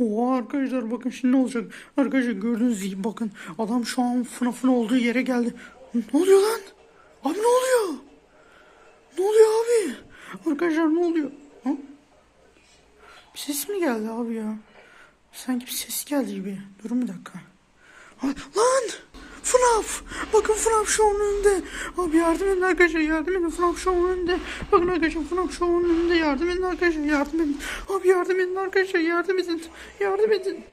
Oha arkadaşlar bakın şimdi ne olacak. Arkadaşlar gördüğünüz gibi bakın adam şu an FNAF'ın olduğu yere geldi. Ne oluyor lan? Abi ne oluyor? Ne oluyor abi? Arkadaşlar ne oluyor? Ha? Bir ses mi geldi abi ya? Sanki bir ses geldi gibi. Durun bir dakika. Ha, lan! FNAF! Bakın FNAF Show'un önünde. Abi yardım edin arkadaşlar yardım edin FNAF Show'un önünde. Bakın arkadaşlar FNAF Show'un önünde yardım edin arkadaşlar yardım edin. Abi yardım edin arkadaşlar yardım edin. Yardım edin.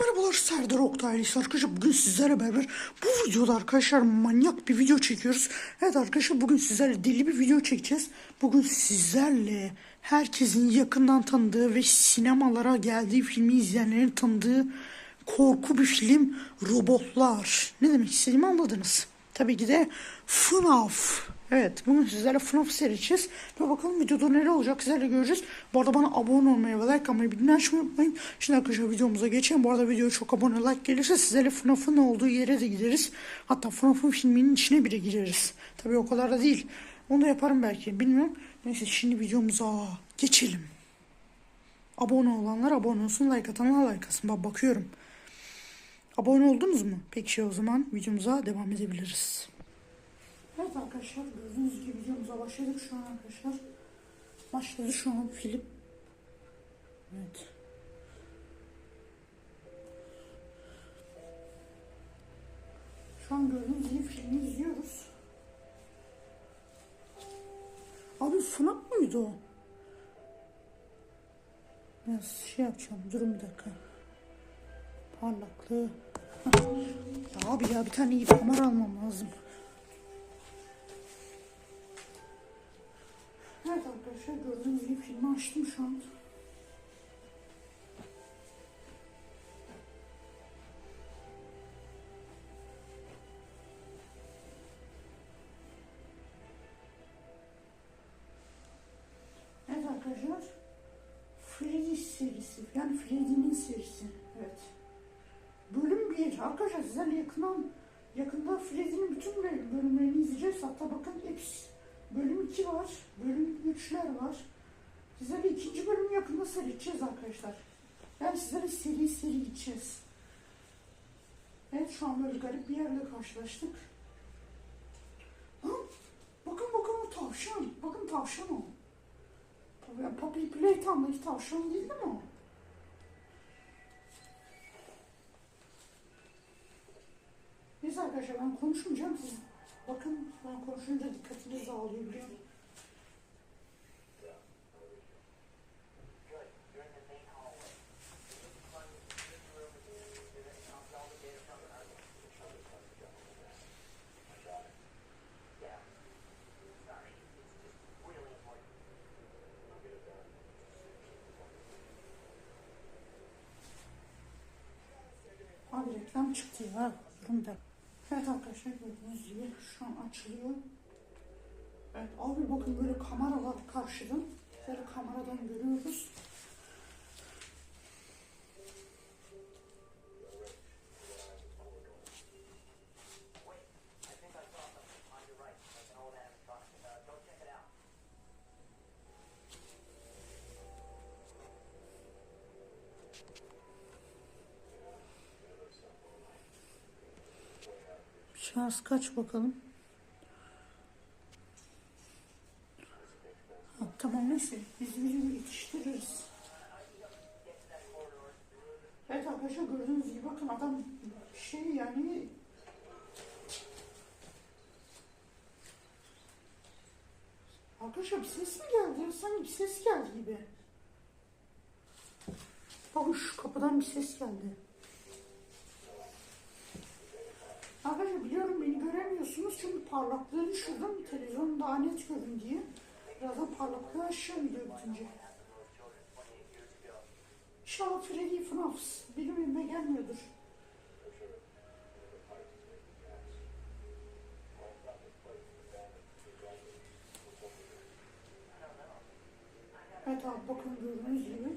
Merhabalar Serdar Oktaylısı arkadaşlar bugün sizlerle beraber bu videoda arkadaşlar manyak bir video çekiyoruz. Evet arkadaşlar bugün sizlerle deli bir video çekeceğiz. Bugün sizlerle herkesin yakından tanıdığı ve sinemalara geldiği filmi izleyenlerin tanıdığı korku bir film Robotlar. Ne demek istediğimi anladınız. Tabii ki de FNAF. Evet bugün sizlerle FNAF seyredeceğiz. Ve bakalım videoda neler olacak sizlerle göreceğiz. Bu arada bana abone olmayı ve like atmayı bilmeyi açmayı unutmayın. Şimdi arkadaşlar videomuza geçelim. Bu arada videoya çok abone like gelirse sizlerle FNAF'ın olduğu yere de gideriz. Hatta FNAF'ın filminin içine bile gireriz. Tabii o kadar da değil. Onu da yaparım belki bilmiyorum. Neyse şimdi videomuza geçelim. Abone olanlar abone olsun. Like atanlar like atsın. Bak bakıyorum. Abone oldunuz mu? Peki o zaman videomuza devam edebiliriz. Evet arkadaşlar gördüğünüz gibi videomuza başladık şu an arkadaşlar. Başladı şu an film. Evet. Şu an gördüğünüz gibi filmi izliyoruz. FNAF mıydı o? Biraz şey yapacağım. Durun bir dakika. Parlaklığı. Ya abi ya bir tane iyi bir kamera almam lazım. Evet arkadaşlar gördüğünüz gibi filmi açtım şu an. Freddy'nin serisi. Evet. Bölüm 1. Arkadaşlar sizlerle yakından yakında Freddy'nin bütün böl- bölümlerini izleyeceğiz. Hatta bakın hepsi. Bölüm 2 var. Bölüm 3'ler var. Sizlerle ikinci bölümü yakında seyredeceğiz arkadaşlar. Yani sizlerle seri seri gideceğiz. Evet şu an böyle garip bir yerle karşılaştık. Lan, bakın bakın o tavşan. Bakın tavşan o. Puppy Playtime'daki tavşan değil mi o? Neyse arkadaşlar ben konuşmayacağım siz bakın ben konuşunca dikkatiniz dağılıyor biliyorum. Abi reklam çıktı ya. Durun da. Evet arkadaşlar gördüğünüz gibi şu an açılıyor. Evet abi bakın böyle kamera var karşıdan. Böyle kameradan görüyoruz. Şarj kaç bakalım. Ha, tamam neyse biz videoyu yetiştiririz. Evet arkadaşlar gördüğünüz gibi bakın adam şey yani Arkadaşlar bir ses mi geldi? Sanki bir ses geldi gibi. Bakın şu kapıdan bir ses geldi. Arkadaşlar biliyorum beni göremiyorsunuz çünkü parlaklığı düşürdüm. Televizyonu daha net görün diye. Birazdan parlaklığı aşağı video bitince. İnşallah Freddy FNAF benim evime gelmiyordur. Evet abi bakın gördüğünüz gibi.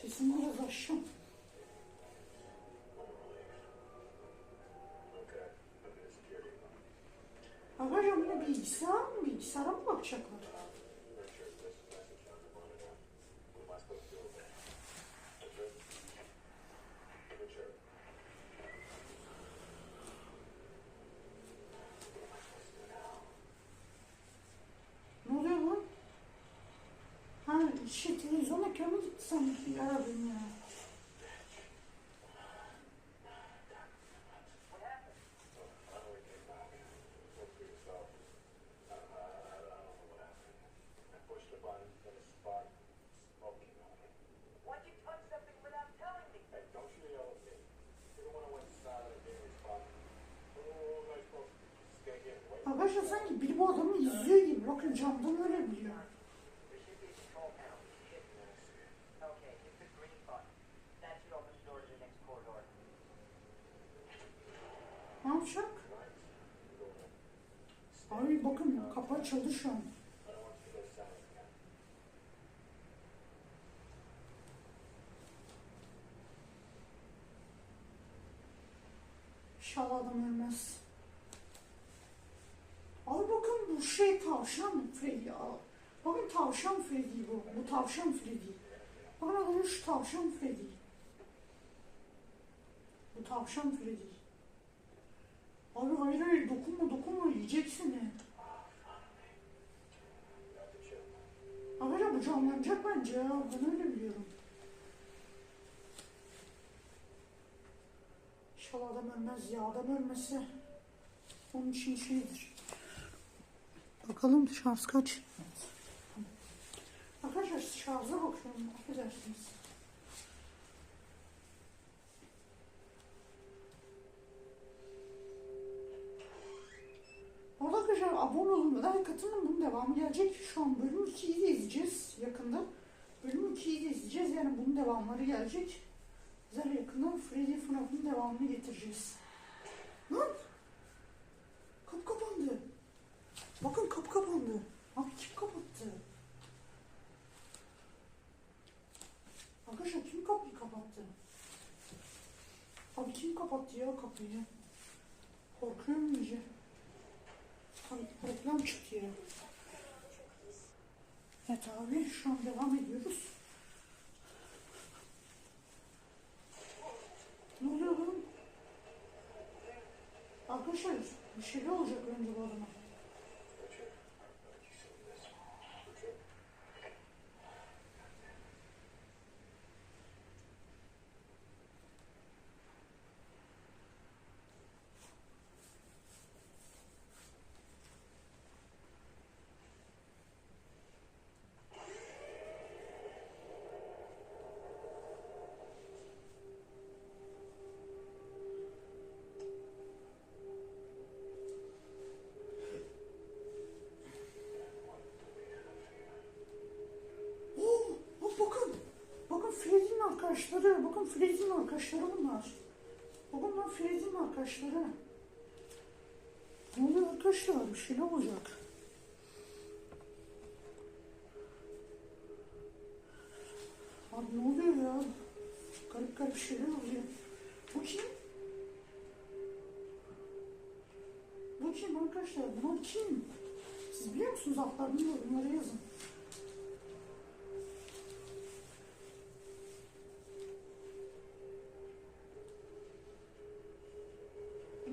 Sesimi biraz aşağım. Here and wait? Arkadaşlar sanki biri bu adamı izliyor gibi. Bakın camdan öyle biliyor. Yapacak? Ay bakın kapı açıldı şu. İnşallah adam ölmez. Abi bakın bu şey tavşan Freddy. Bakın tavşan Freddy bu. Bu tavşan Freddy. Bakın adamın şu tavşan Freddy. Bu tavşan Freddy. Abi hayır hayır dokunma dokunma yiyecek seni. Abi bu canlanacak bence ya. Ben öyle biliyorum. İnşallah adam ölmez ya. Adam ölmese onun için şeydir. Bakalım şarj kaç? Arkadaşlar şarja bakıyorum. Affedersiniz. Orada arkadaşlar Like atın bunun devamı gelecek. Şu an bölüm 2'yi de izleyeceğiz yakında. Bölüm 2'yi de izleyeceğiz. Yani bunun devamları gelecek. Güzel yakında Freddy FNAF'ın devamını getireceğiz. Lan! Kapı kapandı. Bakın kapı kapandı. Abi kim kapattı? Arkadaşlar kim kapıyı kapattı? Abi kim kapattı ya kapıyı? Korkuyorum iyice. Abi reklam çıktı ya. Evet abi şu an devam ediyoruz. Ne oluyor lan? Arkadaşlar bir şeyler olacak önce bu adama. Oo, bak bakın. Bakın Freddy'nin arkadaşları. Bakın Freddy'nin arkadaşları bunlar. Bakın lan Freddy'nin arkadaşları. Ne oluyor arkadaşlar? Bir şeyler olacak. Abi ne oluyor ya? Garip garip şeyler oluyor. Bu kim? Bu kim arkadaşlar? Bunlar kim? Siz biliyor musunuz? Altlarını yorumlara yazın.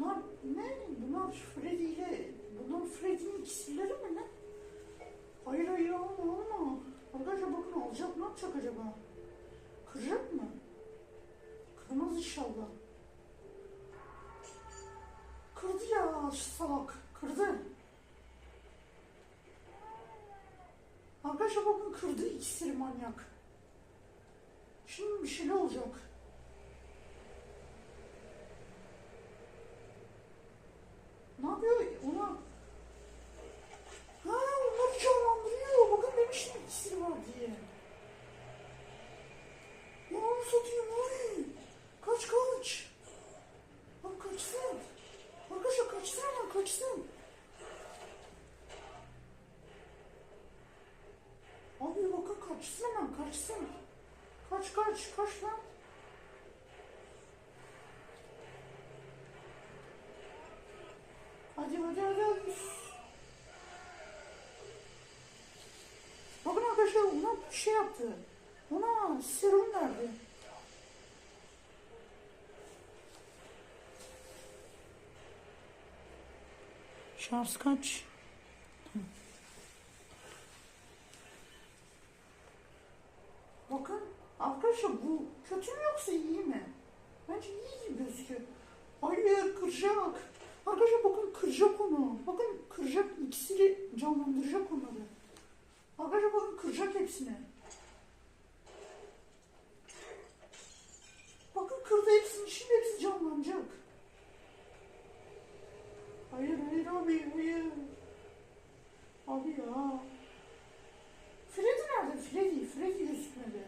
Bunlar ne? Bunlar Freddy ile bunlar Freddy'nin ikisileri mi ne? Hayır hayır alma alma. Arkadaşlar bakın alacak ne yapacak acaba? Kıracak mı? Kırmaz inşallah. Kırdı ya şu salak. Kırdı. Arkadaşlar bakın kırdı ikisini manyak. Şimdi bir şeyler olacak. Kaçsın lan kaçsın. Kaç kaç kaç lan. Hadi hadi hadi hadi. Bakın arkadaşlar ona bir şey yaptı. Ona serum verdi. Şans kaç? Hı. Kötü mü yoksa iyi mi? Bence iyi gibi gözüküyor. Hayır kıracak. Arkadaşlar bakın kıracak onu. Bakın kıracak ikisini canlandıracak onları. Arkadaşlar bakın kıracak hepsini. Bakın kırdı hepsini şimdi hepsi canlanacak. Hayır hayır abi hayır. Abi ya. Freddy nerede? Freddy, Freddy gözükmedi.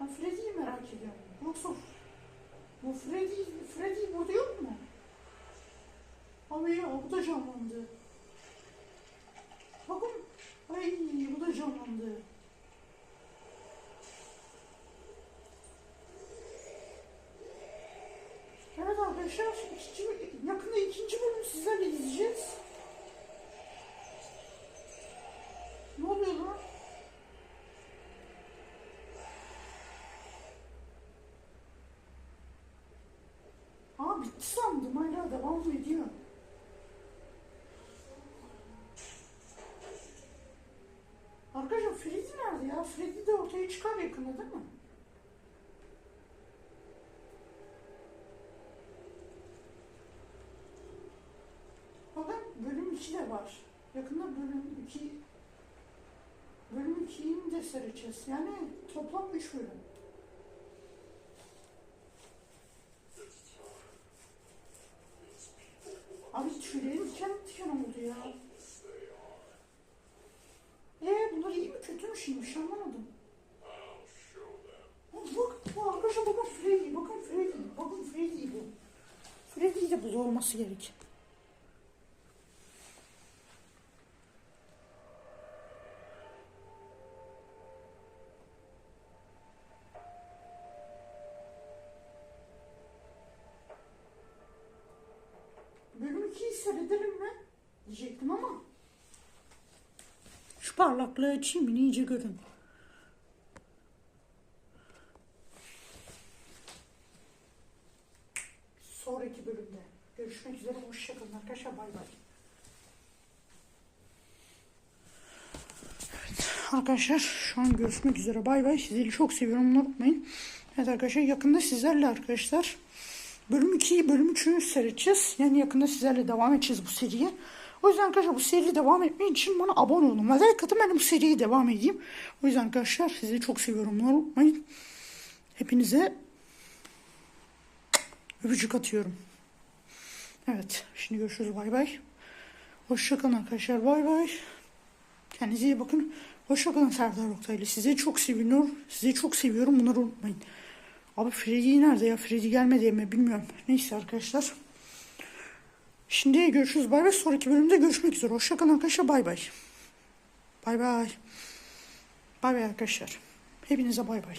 Ben Freddy'yi ediyorum. Yoksa bu Freddy, Freddy burada yok mu? Abi ya bu da canlandı. Bakın. Ay bu da canlandı. Evet arkadaşlar ikinci, yakında ikinci bölüm sizlerle izleyeceğiz. Ne oluyor lan? Aa bitti sandım hala devam ediyor. Arkadaşlar Freddy ya? Freddy de ortaya çıkar yakında değil mi? Bakın bölüm 2 de var. Yakında bölüm 2 bölüm 2'yi de seyredeceğiz. Yani toplam 3 bölüm. Abi tüylerim diken diken oldu ya. Ee bunlar iyi mi kötü mü şeymiş anlamadım. Bak, bak bu arkadaşlar bakın Freddy, bakın Freddy, bakın Freddy bu. Freddy de bu olması gerek. Bölüm 2'yi seyredelim mi? Diyecektim ama. Şu parlaklığı açayım iyice görün. Sonraki bölümde. Görüşmek üzere. Hoşçakalın arkadaşlar. Bay bay. Evet, arkadaşlar şu an görüşmek üzere. Bay bay. Sizleri çok seviyorum. Unutmayın. Evet arkadaşlar yakında sizlerle arkadaşlar bölüm 2'yi bölüm 3'ünü seyredeceğiz. Yani yakında sizlerle devam edeceğiz bu seriye. O yüzden arkadaşlar bu seri devam etmek için bana abone olun. Ve like ben bu seriye devam edeyim. O yüzden arkadaşlar sizi çok seviyorum. Unutmayın. Hepinize öpücük atıyorum. Evet. Şimdi görüşürüz. Bay bay. Hoşçakalın arkadaşlar. Bay bay. Kendinize iyi bakın. Hoşçakalın Serdar Oktaylı. Sizi çok seviyorum. Sizi çok seviyorum. Bunları unutmayın. Abi Freddy nerede ya? Freddy gelmedi mi bilmiyorum. Neyse arkadaşlar. Şimdi görüşürüz. Bay bay. Sonraki bölümde görüşmek üzere. Hoşçakalın arkadaşlar. Bay bay. Bay bay. Bay bay arkadaşlar. Hepinize bay bay.